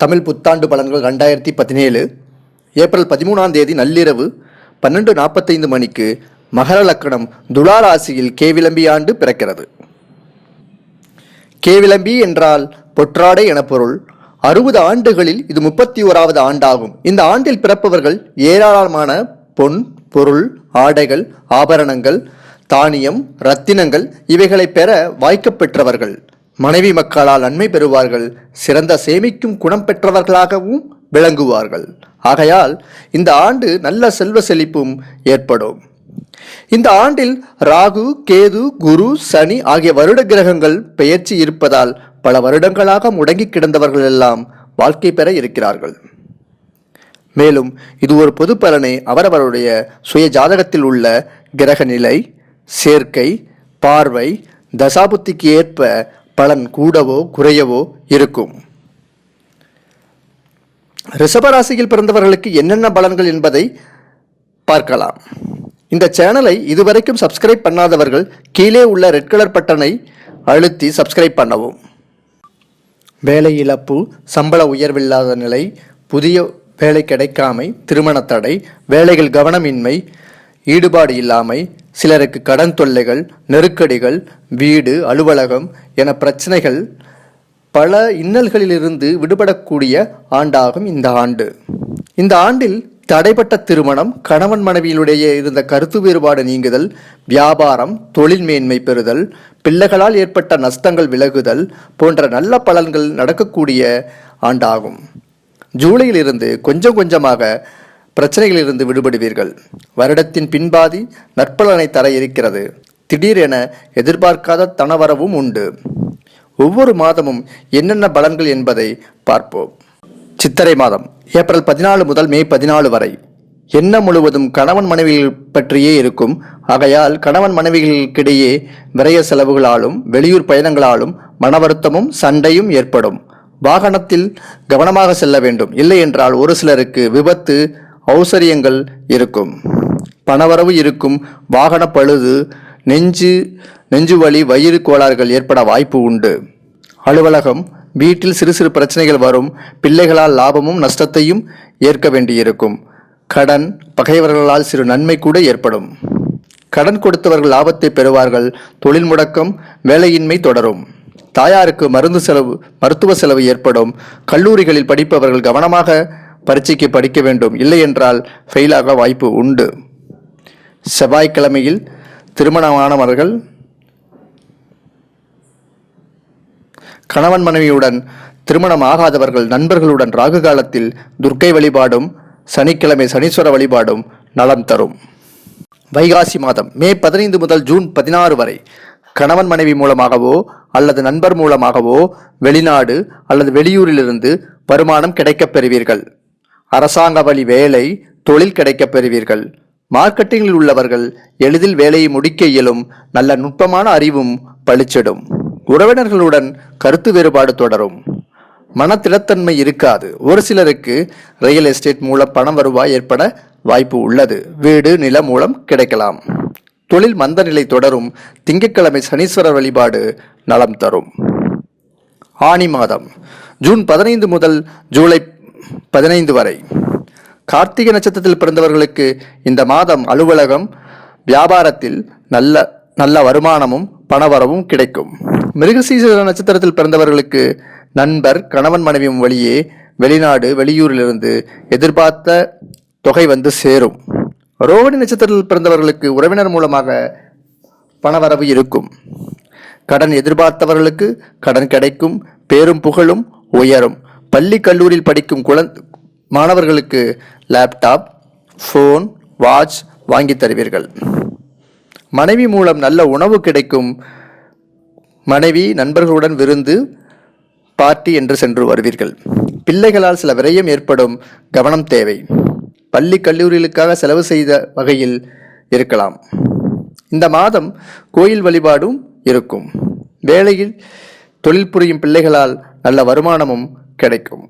தமிழ் புத்தாண்டு பலன்கள் ரெண்டாயிரத்தி பதினேழு ஏப்ரல் பதிமூணாம் தேதி நள்ளிரவு பன்னெண்டு நாற்பத்தைந்து மணிக்கு மகர லக்கணம் துலா ராசியில் கேவிளம்பி ஆண்டு பிறக்கிறது. கேவிளம்பி என்றால் பொற்றாடை என பொருள். அறுபது ஆண்டுகளில் இது முப்பத்தி ஓராவது ஆண்டாகும். இந்த ஆண்டில் பிறப்பவர்கள் ஏராளமான பொன் பொருள் ஆடைகள் ஆபரணங்கள் தானியம் ரத்தினங்கள் இவைகளை பெற வாய்க்கப் பெற்றவர்கள் மனைவி மக்களால் நன்மை பெறுவார்கள் சிறந்த சேமிக்கும் குணம் பெற்றவர்களாகவும் விளங்குவார்கள். ஆகையால் இந்த ஆண்டு நல்ல செல்வ செழிப்பும் ஏற்படும். இந்த ஆண்டில் ராகு கேது குரு சனி ஆகிய வருட கிரகங்கள் பெயர்ச்சி இருப்பதால் பல வருடங்களாக முடங்கி கிடந்தவர்கள் எல்லாம் வாழ்க்கை பெற இருக்கிறார்கள். மேலும் இது ஒரு பொது பலனை அவரவருடைய சுய ஜாதகத்தில் உள்ள கிரக நிலை சேர்க்கை பார்வை தசாபுத்திக்கு ஏற்ப பலன் கூடவோ குறையவோ இருக்கும். ரிஷபராசியில் பிறந்தவர்களுக்கு என்னென்ன பலன்கள் என்பதை பார்க்கலாம். இந்த சேனலை இதுவரைக்கும் சப்ஸ்கிரைப் பண்ணாதவர்கள் கீழே உள்ள ரெட் கலர் பட்டனை அழுத்தி சப்ஸ்கிரைப் பண்ணவும். வேலை இழப்பு சம்பள உயர்வில்லாத நிலை புதிய வேலை கிடைக்காமை திருமண தடை வேலைகள் கவனமின்மை ஈடுபாடு இல்லாமை சிலருக்கு கடன் தொல்லைகள் நெருக்கடிகள் வீடு அலுவலகம் என பிரச்சனைகள் பல இன்னல்களிலிருந்து விடுபடக்கூடிய ஆண்டாகும் இந்த ஆண்டு. இந்த ஆண்டில் தடைப்பட்ட திருமணம் கணவன் மனைவியினுடைய இருந்த கருத்து வேறுபாடு நீங்குதல் வியாபாரம் தொழில் மேன்மை பெறுதல் பிள்ளைகளால் ஏற்பட்ட நஷ்டங்கள் விலகுதல் போன்ற நல்ல பலன்கள் நடக்கக்கூடிய ஆண்டாகும். ஜூலையிலிருந்து கொஞ்சம் கொஞ்சமாக பிரச்சனைகளிலிருந்து விடுபடுவீர்கள். வருடத்தின் பின்பாதி நற்பலனை தர இருக்கிறது திடீரென எதிர்பார்க்காத தனவரவும் உண்டு. ஒவ்வொரு மாதமும் என்னென்ன பலன்கள் என்பதை பார்ப்போம். சித்திரை மாதம் ஏப்ரல் பதினாலு முதல் மே பதினாலு வரை. என்ன முழுவதும் கணவன் மனைவிகள் பற்றியே இருக்கும். ஆகையால் கணவன் மனைவிகளுக்கிடையே விரய செலவுகளாலும் வெளியூர் பயணங்களாலும் மன வருத்தமும் சண்டையும் ஏற்படும். வாகனத்தில் கவனமாக செல்ல வேண்டும். இல்லை என்றால் ஒரு சிலருக்கு விபத்து ஔசரியங்கள் இருக்கும். பணவரவு இருக்கும். வாகன பழுது நெஞ்சு நெஞ்சு வலி வயிறு கோளாறுகள் ஏற்பட வாய்ப்பு உண்டு. அலுவலகம் வீட்டில் சிறு சிறு பிரச்சனைகள் வரும். பிள்ளைகளால் லாபமும் நஷ்டத்தையும் ஏற்க வேண்டியிருக்கும். கடன் பகைவர்களால் சிறு நன்மை கூட ஏற்படும். கடன் கொடுத்தவர்கள் லாபத்தை பெறுவார்கள். தொழில் முடக்கம் வேலையின்மை தொடரும். தாயாருக்கு மருந்து செலவு மருத்துவ செலவு ஏற்படும். கல்லூரிகளில் படிப்பவர்கள் கவனமாக பரீட்சைக்கு படிக்க வேண்டும். இல்லை என்றால் ஃபெயிலாக வாய்ப்பு உண்டு. செவ்வாய்க்கிழமையில் திருமணமானவர்கள் கணவன் மனைவியுடன் திருமணம் ஆகாதவர்கள் நண்பர்களுடன் ராகு காலத்தில் துர்க்கை வழிபாடும் சனிக்கிழமை சனீஸ்வர வழிபாடும் நலம் தரும். வைகாசி மாதம் மே பதினைந்து முதல் ஜூன் பதினாறு வரை கணவன் மனைவி மூலமாகவோ அல்லது நண்பர் மூலமாகவோ வெளிநாடு அல்லது வெளியூரிலிருந்து வருமானம் கிடைக்கப் பெறுவீர்கள். அரசாங்க வழி வேலை தொழில் கிடைக்கப் பெறுவீர்கள். மார்க்கெட்டிங்கில் உள்ளவர்கள் எளிதில் வேலையை முடிக்க இயலும் நல்ல நுட்பமான அறிவும் பளிச்சிடும் உறவினர்களுடன் கருத்து வேறுபாடு தொடரும். மனத்திடத்தன்மை இருக்காது. ஒரு சிலருக்கு ரியல் எஸ்டேட் மூலம் பணம் வருவாய் ஏற்பட வாய்ப்பு உள்ளது. வீடு நிலம் மூலம் கிடைக்கலாம். தொழில் மந்த நிலை தொடரும். திங்கட்கிழமை சனீஸ்வரர் வழிபாடு நலம் தரும். ஆனி மாதம். ஜூன் பதினைந்து முதல் ஜூலை பதினைந்து வரை. கார்த்திகை நட்சத்திரத்தில் பிறந்தவர்களுக்கு இந்த மாதம் அலுவலகம் வியாபாரத்தில் நல்ல நல்ல வருமானமும் பணவரவும் கிடைக்கும். மிருகசீச நட்சத்திரத்தில் பிறந்தவர்களுக்கு நண்பர் கணவன் மனைவியும் வழியே வெளிநாடு வெளியூரிலிருந்து எதிர்பார்த்த தொகை வந்து சேரும். ரோகிணி நட்சத்திரத்தில் பிறந்தவர்களுக்கு உறவினர் மூலமாக பணவரவு இருக்கும். கடன் எதிர்பார்த்தவர்களுக்கு கடன் கிடைக்கும். பேரும் புகழும் உயரும். பள்ளி கல்லூரியில் படிக்கும் குழந்தை மாணவர்களுக்கு லேப்டாப் ஃபோன் வாட்ச் வாங்கி தருவீர்கள். மனைவி மூலம் நல்ல உணவு கிடைக்கும் மனைவி நண்பர்களுடன் விருந்து பார்ட்டி என்று சென்று வருவீர்கள். பிள்ளைகளால் சில விரயம் ஏற்படும் கவனம் தேவை. பள்ளி கல்லூரிகளுக்காக செலவு செய்த வகையில் இருக்கலாம். இந்த மாதம் கோயில் வழிபாடும் இருக்கும். வேலையில் தொழில் புரியும் பிள்ளைகளால் நல்ல வருமானமும் கிடைக்கும்.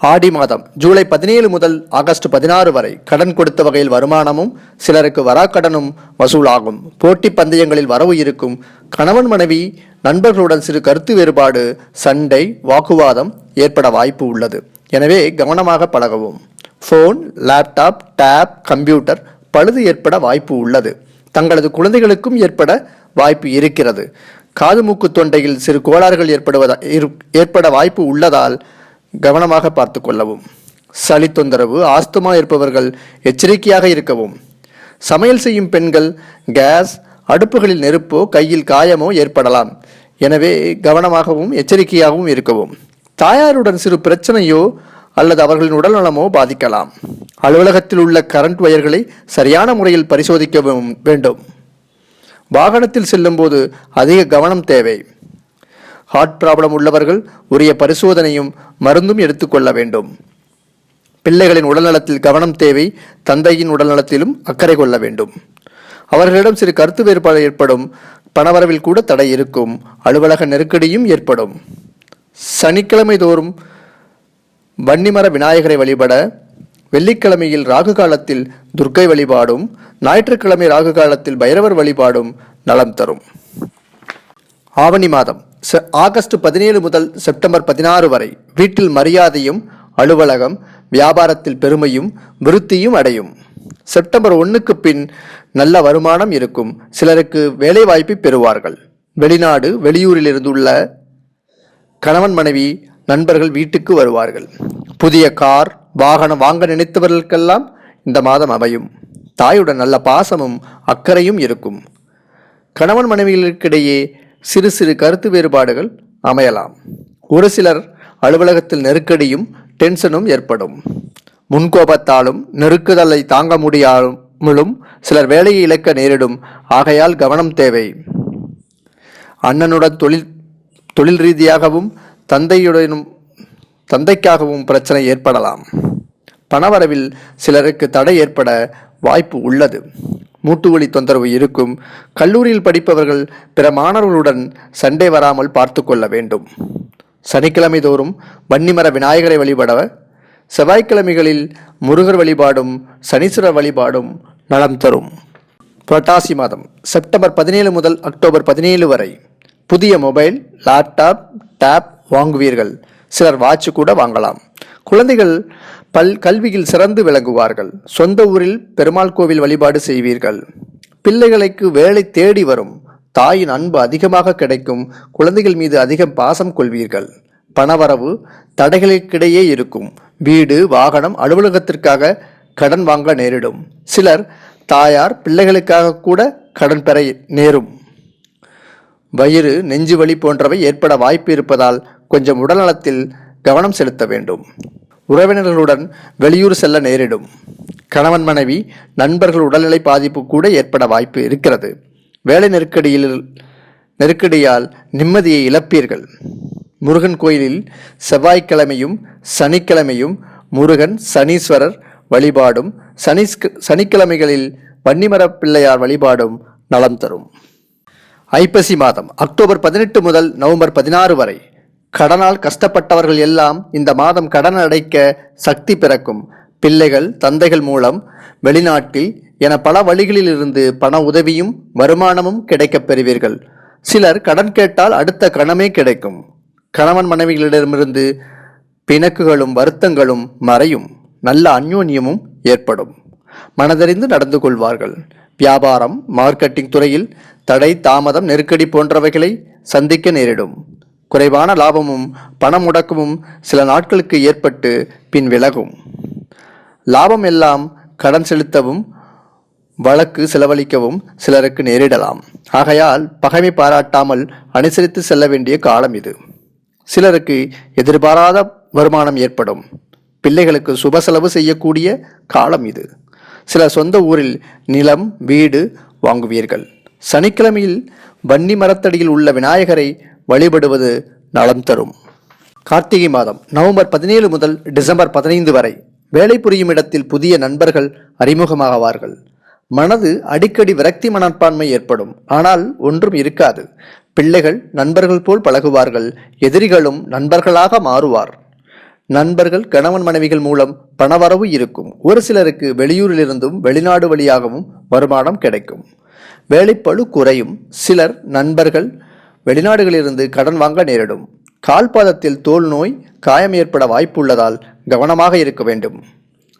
ஆடி மாதம் ஜூலை பதினேழு முதல் ஆகஸ்ட் பதினாறு வரை கடன் கொடுத்த வகையில் வருமானமும் சிலருக்கு வராக்கடனும் வசூலாகும். போட்டி பந்தயங்களில் வரவு இருக்கும். கணவன் மனைவி நண்பர்களுடன் சிறு கருத்து வேறுபாடு சண்டை வாக்குவாதம் ஏற்பட வாய்ப்பு உள்ளது. எனவே கவனமாக பழகவும். ஃபோன் லேப்டாப் டேப் கம்ப்யூட்டர் பழுது ஏற்பட வாய்ப்பு உள்ளது. தங்களது குழந்தைகளுக்கும் ஏற்பட வாய்ப்பு இருக்கிறது. காது மூக்கு தொண்டையில் சிறு கோளாறுகள் ஏற்படுவதா ஏற்பட வாய்ப்பு உள்ளதால் கவனமாக பார்த்து கொள்ளவும். சளி தொந்தரவு ஆஸ்துமா இருப்பவர்கள் எச்சரிக்கையாக இருக்கவும். சமையல் செய்யும் பெண்கள் கேஸ் அடுப்புகளில் நெருப்போ கையில் காயமோ ஏற்படலாம். எனவே கவனமாகவும் எச்சரிக்கையாகவும் இருக்கவும். தாயாருடன் சிறு பிரச்சனையோ அல்லது அவர்களின் உடல்நலமோ பாதிக்கலாம். அலுவலகத்தில் உள்ள கரண்ட் வயர்களை சரியான முறையில் பரிசோதிக்கவும் வேண்டும். வாகனத்தில் செல்லும்போது அதிக கவனம் தேவை. ஹார்ட் ப்ராப்ளம் உள்ளவர்கள் உரிய பரிசோதனையும் மருந்தும் எடுத்துக்கொள்ள வேண்டும். பிள்ளைகளின் உடல்நலத்தில் கவனம் தேவை தந்தையின் உடல்நலத்திலும் அக்கறை கொள்ள வேண்டும். அவர்களிடம் சிறு கருத்து வேறுபாடு ஏற்படும் பணவரவில் கூட தடை இருக்கும் அலுவலக நெருக்கடியும் ஏற்படும். சனிக்கிழமை தோறும் வன்னிமர விநாயகரை வழிபட வெள்ளிக்கிழமையில் ராகு காலத்தில் துர்க்கை வழிபாடும் ஞாயிற்றுக்கிழமை ராகு காலத்தில் பைரவர் வழிபாடும் நலம் தரும். ஆவணி மாதம். ஆகஸ்ட் பதினேழு முதல் செப்டம்பர் பதினாறு வரை வீட்டில் மரியாதையும் அலுவலகம் வியாபாரத்தில் பெருமையும் விருத்தியும் அடையும். செப்டம்பர் ஒன்றுக்கு பின் நல்ல வருமானம் இருக்கும். சிலருக்கு வேலைவாய்ப்பை பெறுவார்கள். வெளிநாடு வெளியூரில் இருந்துள்ள கணவன் மனைவி நண்பர்கள் வீட்டுக்கு வருவார்கள். புதிய கார் வாகனம் வாங்க நினைத்தவர்களுக்கெல்லாம் இந்த மாதம் அமையும். தாயுடன் நல்ல பாசமும் அக்கறையும் இருக்கும். கணவன் மனைவிகளுக்கிடையே சிறு சிறு கருத்து வேறுபாடுகள் அமையலாம். ஒரு சிலர் அலுவலகத்தில் நெருக்கடியும் டென்ஷனும் ஏற்படும். முன்கோபத்தாலும் நெருக்குதலை தாங்க முடியாமலும் சிலர் வேலையை இழக்க நேரிடும். ஆகையால் கவனம் தேவை. அண்ணனுடன் தொழில் தொழில் ரீதியாகவும் தந்தையுடனும் தந்தைக்காகவும் பிரச்சனை ஏற்படலாம். பணவரவில் சிலருக்கு தடை ஏற்பட வாய்ப்பு உள்ளது. மூட்டுவலி தொந்தரவு இருக்கும். கல்லூரியில் படிப்பவர்கள் பிற மாணவர்களுடன் சண்டை வராமல் பார்த்து கொள்ள வேண்டும். சனிக்கிழமை தோறும் வன்னிமர விநாயகரை வழிபட செவ்வாய்க்கிழமைகளில் முருகர் வழிபாடும் சனீஸ்வரர் வழிபாடும் நலம் தரும். புரட்டாசி மாதம் செப்டம்பர் பதினேழு முதல் அக்டோபர் பதினேழு வரை. புதிய மொபைல் லேப்டாப் டேப் வாங்குவீர்கள். சிலர் வாட்ச் கூட வாங்கலாம். குழந்தைகள் பல் கல்வியில் சிறந்து விளங்குவார்கள். சொந்த ஊரில் பெருமாள் கோவில் வழிபாடு செய்வீர்கள். பிள்ளைகளுக்கு வேலை தேடி வரும். தாயின் அன்பு அதிகமாக கிடைக்கும். குழந்தைகள் மீது அதிகம் பாசம் கொள்வீர்கள். பணவரவு தடைகளுக்கிடையே இருக்கும். வீடு வாகனம் அலுவலகத்திற்காக கடன் வாங்க நேரிடும். சிலர் தாயார் பிள்ளைகளுக்காக கூட கடன் பெற நேரும். வயிறு நெஞ்சு வலி போன்றவை ஏற்பட வாய்ப்பு இருப்பதால் கொஞ்சம் உடல்நலத்தில் கவனம் செலுத்த வேண்டும். உறவினர்களுடன் வெளியூர் செல்ல நேரிடும். கணவன் மனைவி நண்பர்கள் உடல்நிலை பாதிப்பு கூட ஏற்பட வாய்ப்பு இருக்கிறது. வேலை நெருக்கடியில் நெருக்கடியால் நிம்மதியை இழப்பீர்கள். முருகன் கோயிலில் செவ்வாய்க்கிழமையும் சனிக்கிழமையும் முருகன் சனீஸ்வரர் வழிபாடும் சனி சனிக்கிழமைகளில் வன்னிமரப் பிள்ளையார் வழிபாடும் நலம் தரும். ஐப்பசி மாதம் அக்டோபர் பதினெட்டு முதல் நவம்பர் பதினாறு வரை. கடனால் கஷ்டப்பட்டவர்கள் எல்லாம் இந்த மாதம் கடன் அடைக்க சக்தி பிறக்கும். பிள்ளைகள் தந்தைகள் மூலம் வெளிநாட்டில் என பல வழிகளிலிருந்து பண உதவியும் வருமானமும் கிடைக்கப் பெறுவீர்கள். சிலர் கடன் கேட்டால் அடுத்த கணமே கிடைக்கும். கணவன் மனைவிகளிடமிருந்து பிணக்குகளும் வருத்தங்களும் மறையும். நல்ல அந்யோன்யமும் ஏற்படும். மனதறிந்து நடந்து கொள்வார்கள். வியாபாரம் மார்க்கெட்டிங் துறையில் தடை தாமதம் நெருக்கடி போன்றவைகளை சந்திக்க நேரிடும். குறைவான லாபமும் பண முடக்கமும் சில நாட்களுக்கு ஏற்பட்டு பின் விலகும். லாபம் எல்லாம் கடன் செலுத்தவும் வழக்கு செலவழிக்கவும் சிலருக்கு நேரிடலாம். ஆகையால் பகைமை பாராட்டாமல் அனுசரித்து செல்ல வேண்டிய காலம் இது. சிலருக்கு எதிர்பாராத வருமானம் ஏற்படும். பிள்ளைகளுக்கு சுப செலவு செய்யக்கூடிய காலம் இது. சில சொந்த ஊரில் நிலம் வீடு வாங்குவீர்கள். சனிக்கிழமையில் வன்னி மரத்தடியில் உள்ள விநாயகரை வழிபடுவது நலம் தரும். கார்த்திகை மாதம் நவம்பர் பதினேழு முதல் டிசம்பர் பதினைந்து வரை வேலை புரியும் இடத்தில் புதிய நண்பர்கள் அறிமுகமாகவார்கள் மனது அடிக்கடி விரக்தி மனப்பான்மை ஏற்படும். ஆனால் ஒன்றும் இருக்காது. பிள்ளைகள் நண்பர்கள் போல் பழகுவார்கள். எதிரிகளும் நண்பர்களாக மாறுவார். நண்பர்கள் கணவன் மனைவிகள் மூலம் பணவரவு இருக்கும். ஒரு சிலருக்கு வெளியூரிலிருந்தும் வெளிநாடு வழியாகவும் வருமானம் கிடைக்கும். வேலைப்பளு குறையும். சிலர் நண்பர்கள் வெளிநாடுகளிலிருந்து கடன் வாங்க நேரிடும். கால்பாதத்தில் தோல் நோய் காயம் ஏற்பட வாய்ப்புள்ளதால் கவனமாக இருக்க வேண்டும்.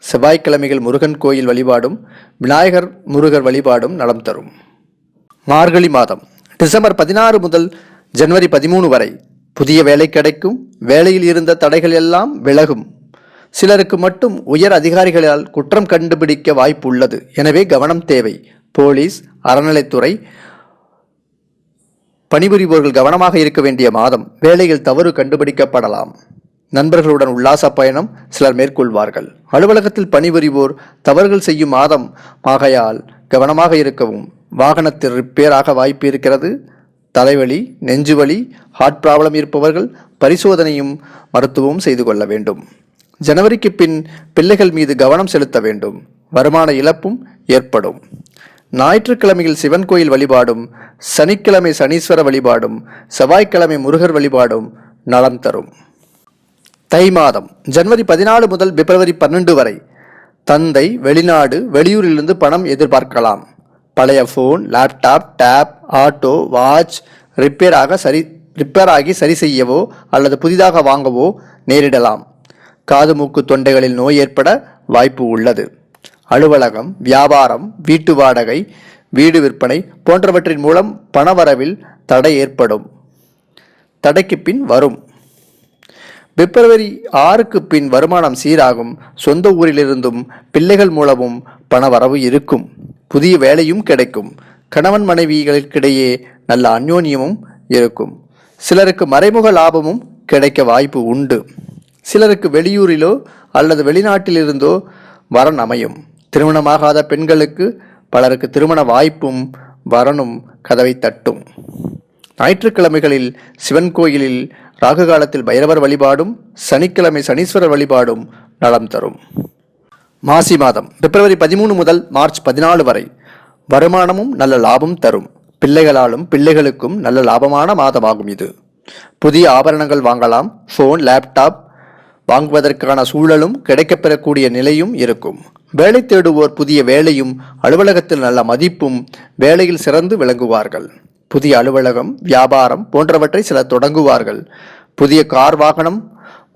செவ்வாய்க்கிழமைகள் முருகன் கோயில் வழிபாடும் விநாயகர் முருகர் வழிபாடும் நலம் தரும். மார்கழி மாதம் டிசம்பர் பதினாறு முதல் ஜனவரி பதிமூணு வரை புதிய வேலை கிடைக்கும் வேலையில் இருந்த தடைகள் எல்லாம் விலகும். சிலருக்கு மட்டும் உயர் அதிகாரிகளால் குற்றம் கண்டுபிடிக்க வாய்ப்பு உள்ளது எனவே கவனம் தேவை. போலீஸ் அறநிலைத்துறை பணிபுரிபவர்கள் கவனமாக இருக்க வேண்டிய மாதம் வேலையில் தவறு கண்டுபிடிக்கப்படலாம். நண்பர்களுடன் உல்லாச பயணம் சிலர் மேற்கொள்வார்கள். அலுவலகத்தில் பணிபுரிவோர் தவறுகள் செய்யும் மாதம் ஆகையால் கவனமாக இருக்கவும் வாகனத்தில் ரிப்பேர் ஆக வாய்ப்பு இருக்கிறது. தலைவலி நெஞ்சுவலி ஹார்ட் ப்ராப்ளம் இருப்பவர்கள் பரிசோதனையும் மருத்துவமும் செய்து கொள்ள வேண்டும். ஜனவரிக்கு பின் பிள்ளைகள் மீது கவனம் செலுத்த வேண்டும். வருமான இழப்பும் ஏற்படும். ஞாயிற்றுக்கிழமையில் சிவன் கோயில் வழிபாடும் சனிக்கிழமை சனீஸ்வர வழிபாடும் செவ்வாய்க்கிழமை முருகர் வழிபாடும் நலம் தரும். தை மாதம் ஜனவரி பதினாலு முதல் பிப்ரவரி பன்னெண்டு வரை தந்தை வெளிநாடு வெளியூரிலிருந்து பணம் எதிர்பார்க்கலாம். பழைய phone laptop tab auto watch ரிப்பேராக சரி ரிப்பேர் ஆகி சரி செய்யவோ அல்லது புதிதாக வாங்கவோ நேரிடலாம். காது மூக்கு தொண்டைகளில் நோய் ஏற்பட வாய்ப்பு உள்ளது. அலுவலகம் வியாபாரம் வீட்டு வாடகை வீடு விற்பனை போன்றவற்றின் மூலம் பணவரவில் தடை ஏற்படும். தடைக்கு பின் வரும். பிப்ரவரி ஆறுக்கு பின் வருமானம் சீராகும். சொந்த ஊரிலிருந்தும் பிள்ளைகள் மூலமும் பணவரவு இருக்கும். புதிய வேலையும் கிடைக்கும். கணவன் மனைவிகளுக்கிடையே நல்ல அந்யோன்யமும் இருக்கும். சிலருக்கு மறைமுக லாபமும் கிடைக்க வாய்ப்பு உண்டு. சிலருக்கு வெளியூரிலோ அல்லது வெளிநாட்டிலிருந்தோ வரன் அமையும். திருமணமாகாத பெண்களுக்கு பலருக்கு திருமண வாய்ப்பும் வரனும் கதவை தட்டும். ஞாயிற்றுக்கிழமைகளில் சிவன் கோயிலில் ராகு காலத்தில் பைரவர் வழிபாடும் சனிக்கிழமை சனீஸ்வரர் வழிபாடும் நலம் தரும். மாசி மாதம் பிப்ரவரி பதிமூணு முதல் மார்ச் பதினாலு வரை வருமானமும் நல்ல லாபம் தரும். பிள்ளைகளாலும் பிள்ளைகளுக்கும் நல்ல லாபமான மாதமாகும் இது. புதிய ஆபரணங்கள் வாங்கலாம் ஃபோன் லேப்டாப் வாங்குவதற்கான சூழலும் கிடைக்கப்பெறக்கூடிய நிலையும் இருக்கும். வேலை தேடுவோர் புதிய வேலையும் அலுவலகத்தில் நல்ல மதிப்பும் வேலையில் சிறந்து விளங்குவார்கள். புதிய அலுவலகம் வியாபாரம் போன்றவற்றை சிலர் தொடங்குவார்கள். புதிய கார் வாகனம்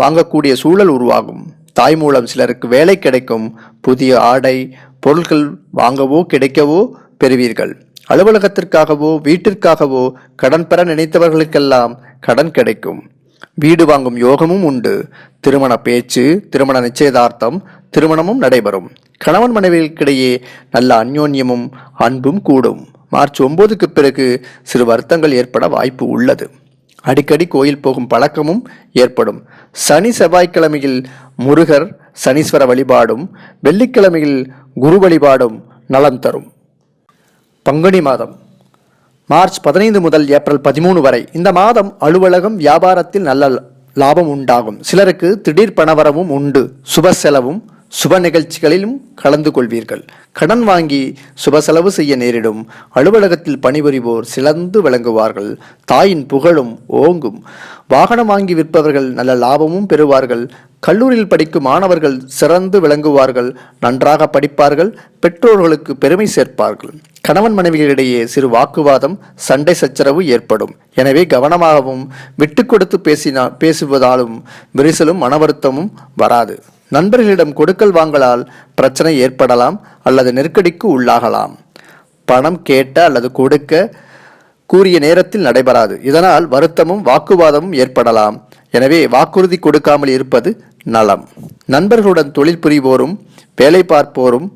வாங்கக்கூடிய சூழல் உருவாகும். தாய் மூலம் சிலருக்கு வேலை கிடைக்கும். புதிய ஆடை பொருட்கள் வாங்கவோ கிடைக்கவோ பெறுவீர்கள். அலுவலகத்திற்காகவோ வீட்டிற்காகவோ கடன் பெற நினைத்தவர்களுக்கெல்லாம் கடன் கிடைக்கும். வீடு வாங்கும் யோகமும் உண்டு. திருமண பேச்சு திருமண நிச்சயதார்த்தம் திருமணமும் நடைபெறும். கணவன் மனைவிகளுக்கிடையே நல்ல அந்யோன்யமும் அன்பும் கூடும். மார்ச் ஒன்பதுக்கு பிறகு சிறு வருத்தங்கள் ஏற்பட வாய்ப்பு உள்ளது. அடிக்கடி கோயில் போகும் பழக்கமும் ஏற்படும். சனி செவ்வாய்க்கிழமையில் முருகர் சனீஸ்வர வழிபாடும் வெள்ளிக்கிழமையில் குரு வழிபாடும் நலம் தரும். பங்குனி மாதம். மார்ச் பதினைந்து முதல் ஏப்ரல் பதிமூணு வரை இந்த மாதம் அலுவலகம் வியாபாரத்தில் நல்ல லாபம் உண்டாகும். சிலருக்கு திடீர் பணவரவும் உண்டு. சுப செலவும் சுப நிகழ்ச்சிகளிலும் கலந்து கொள்வீர்கள். கடன் வாங்கி சுப செலவு செய்ய நேரிடும். அலுவலகத்தில் பணிபுரிவோர் சிலந்து விளங்குவார்கள் தாயின் புகழும் ஓங்கும். வாகனம் வாங்கி விற்பவர்கள் நல்ல லாபமும் பெறுவார்கள். கல்லூரியில் படிக்கும் மாணவர்கள் சிறந்து விளங்குவார்கள் நன்றாக படிப்பார்கள் பெற்றோர்களுக்கு பெருமை சேர்ப்பார்கள். கணவன் மனைவிகளிடையே சிறு வாக்குவாதம் சண்டை சச்சரவு ஏற்படும். எனவே கவனமாகவும் விட்டு கொடுத்து பேசினா பேசுவதாலும் விரிசலும் மனவருத்தமும் வராது. நண்பர்களிடம் கொடுக்கல் வாங்கலால் பிரச்சனை ஏற்படலாம் அல்லது நெருக்கடிக்கு உள்ளாகலாம். பணம் கேட்ட அல்லது கொடுக்க கூறிய நேரத்தில் நடைபெறாது. இதனால் வருத்தமும் வாக்குவாதமும் ஏற்படலாம். எனவே வாக்குறுதி கொடுக்காமல் இருப்பது நலம். நண்பர்களுடன் தொழில் புரிவோரும் வேலை பார்ப்போரும்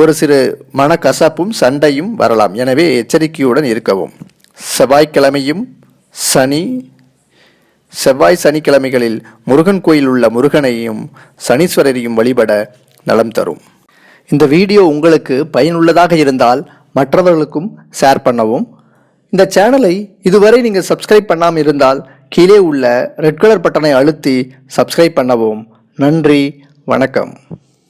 ஒரு சிறு மனக்கசப்பும் சண்டையும் வரலாம். எனவே எச்சரிக்கையுடன் இருக்கவும். செவ்வாய்க்கிழமையும் சனி செவ்வாய் சனிக்கிழமைகளில் முருகன் கோயில் உள்ள முருகனையும் சனீஸ்வரரையும் வழிபட நலம் தரும். இந்த வீடியோ உங்களுக்கு பயனுள்ளதாக இருந்தால் மற்றவர்களுக்கும் ஷேர் பண்ணவும். இந்த சேனலை இதுவரை நீங்கள் சப்ஸ்கிரைப் பண்ணாமல் இருந்தால் கீழே உள்ள ரெட் கலர் பட்டனை அழுத்தி சப்ஸ்கிரைப் பண்ணவும். நன்றி வணக்கம்.